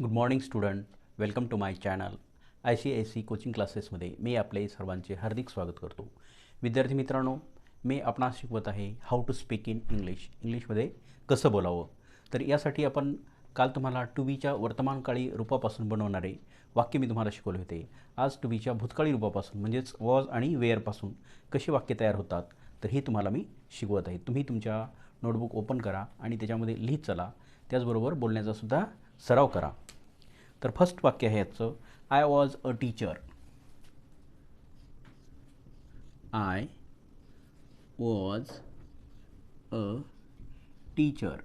Good morning student welcome to my channel I C I C coaching क्लासेसमध्ये मी आपले सर्वांचे हार्दिक स्वागत करतो. विद्यार्थी मित्रांनो मी आपणास शिकवत आहे how to speak in English इंग्लिशमध्ये कसं बोलावं? तर यासाठी आपण काल तुम्हाला टू बीच्या वर्तमानकाळी रूपापासून बनवणारे वाक्य मी तुम्हाला शिकवले होते. आज टू बीच्या भूतकाळी रूपापासून म्हणजेच वॉज आणि वेअरपासून कशी वाक्य तयार होतात तर हे तुम्हाला मी शिकवत आहे. तुम्ही तुमच्या नोटबुक ओपन करा आणि त्याच्यामध्ये लिहित चला. त्याचबरोबर बोलण्याचासुद्धा सराव करा. तर फर्स्ट वाक्य आहे याचं. I was a teacher I was a teacher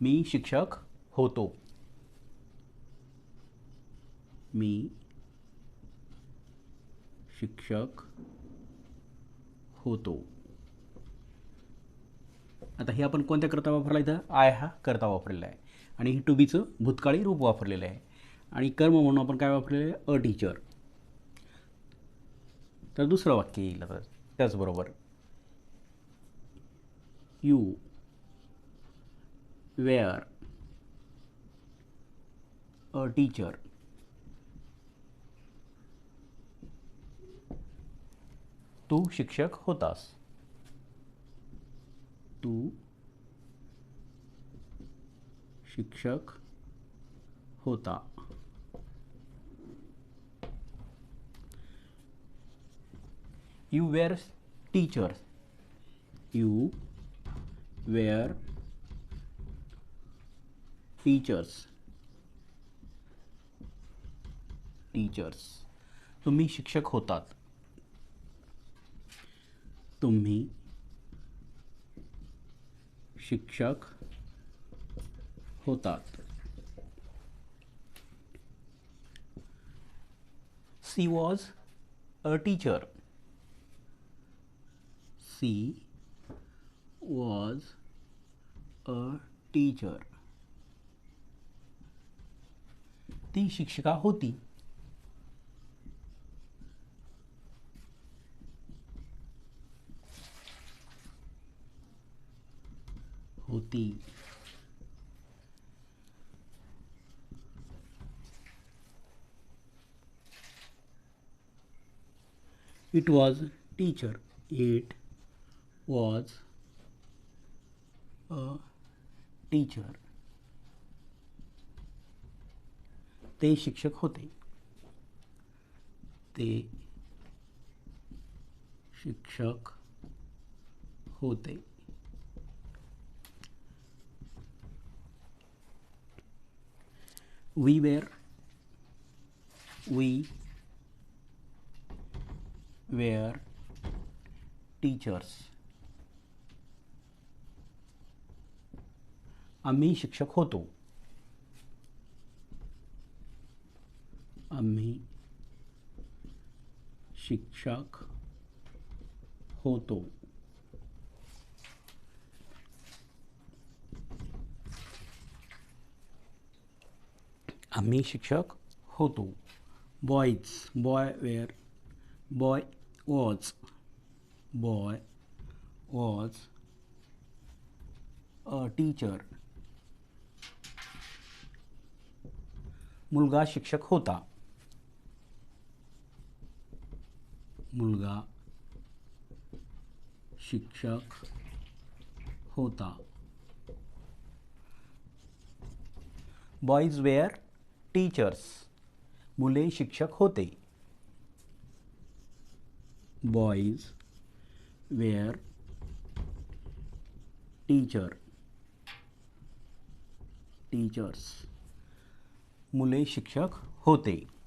मी शिक्षक होतो. मी शिक्षक होतो. आता हे आपण कोणत्या करता वापरला इथं? आय हा करता वापरलेला आहे. आणि ही टू बीचं भूतकाळी रूप वापरलेलं आहे. आणि कर्म म्हणून आपण काय वापरलेलं आहे? A teacher. तर दुसरं वाक्य येईल आता. त्याचबरोबर यू वेअर अ टीचर. तू शिक्षक होतास. तू शिक्षक होता। You were teacher you were teachers teachers तुम्ही शिक्षक होतात. तुम्ही शिक्षक होतात. She was a teacher she was a teacher ती शिक्षिका होती. होती it was teacher it was a teacher ते शिक्षक होते ते शिक्षक होते we were we were teachers आम्ही शिक्षक होतो आम्ही शिक्षक होतो आम्ही शिक्षक होतो. Boys boy were boy was boy was a teacher मुलगा शिक्षक होता. मुलगा शिक्षक होता. बॉईज वेअर टीचर्स मुले शिक्षक होते. बॉईज वेअर टीचर टीचर्स मुले शिक्षक होते.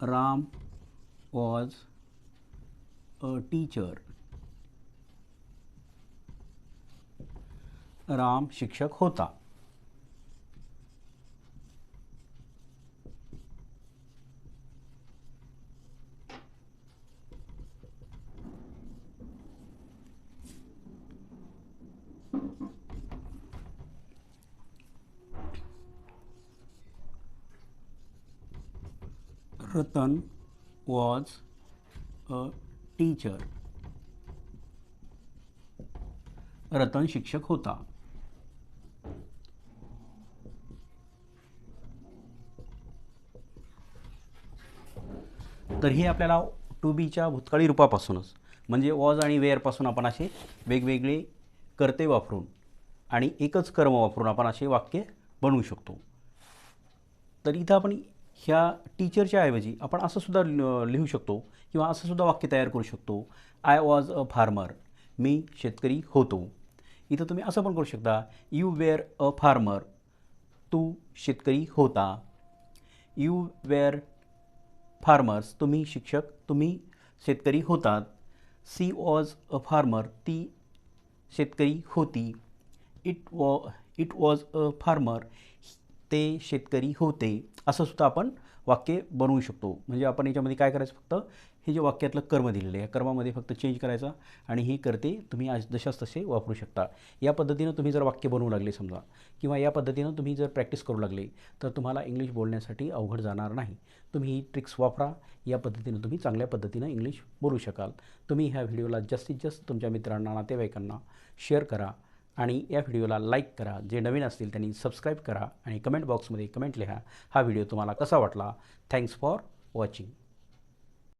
Ram was a teacher Ram शिक्षक होता Ratan was a teacher Ratan शिक्षक होता. तर हे आपल्याला टू बीच्या भूतकाळी रूपापासूनच म्हणजे वॉज आणि वेअरपासून आपण असे वेगवेगळे कर्ते वापरून आणि एकच कर्म वापरून आपण असे वाक्य बनवू शकतो. तर इथं आपण ह्या टीचरच्या ऐवजी आपण असं सुद्धा लिहू शकतो किंवा असं सुद्धा वाक्य तयार करू शकतो आय वॉज अ फार्मर मी शेतकरी होतो. इथं तुम्ही असं पण करू शकता यू वेअर अ फार्मर तू शेतकरी होता. यू वेअर फार्मर्स तुम्ही शिक्षक. तुम्ही शेतकरी होतात. सी वॉज अ फार्मर ती शेतकरी होती. It was it was a farmer ते शेतकरी होते असं सुद्धा आपण वाक्य बनवू शकतो. म्हणजे आपण याच्यामध्ये काय करायचं फक्त हे जे वाक्यातलं कर्म दिलेलं आहे या कर्मामध्ये फक्त चेंज करायचा आणि हे करते तुम्ही आज जशाच तसे वापरू शकता. या पद्धतीनं तुम्ही जर वाक्य बनवू लागले समजा किंवा या पद्धतीनं तुम्ही जर प्रॅक्टिस करू लागले तर तुम्हाला इंग्लिश बोलण्यासाठी अवघड जाणार नाही. तुम्ही ही ट्रिक्स वापरा या पद्धतीनं तुम्ही चांगल्या पद्धतीनं इंग्लिश बोलू शकाल. तुम्ही ह्या व्हिडिओला जास्तीत जास्त तुमच्या मित्रांना नातेवाईकांना शेअर करा. आणि या व्हिडिओला लाईक करा. जे नवीन असतील त्यांनी सबस्क्राईब करा आणि कमेंट बॉक्समध्ये कमेंट लिहा. हा व्हिडिओ तुम्हाला कसा वाटला? Thanks for watching.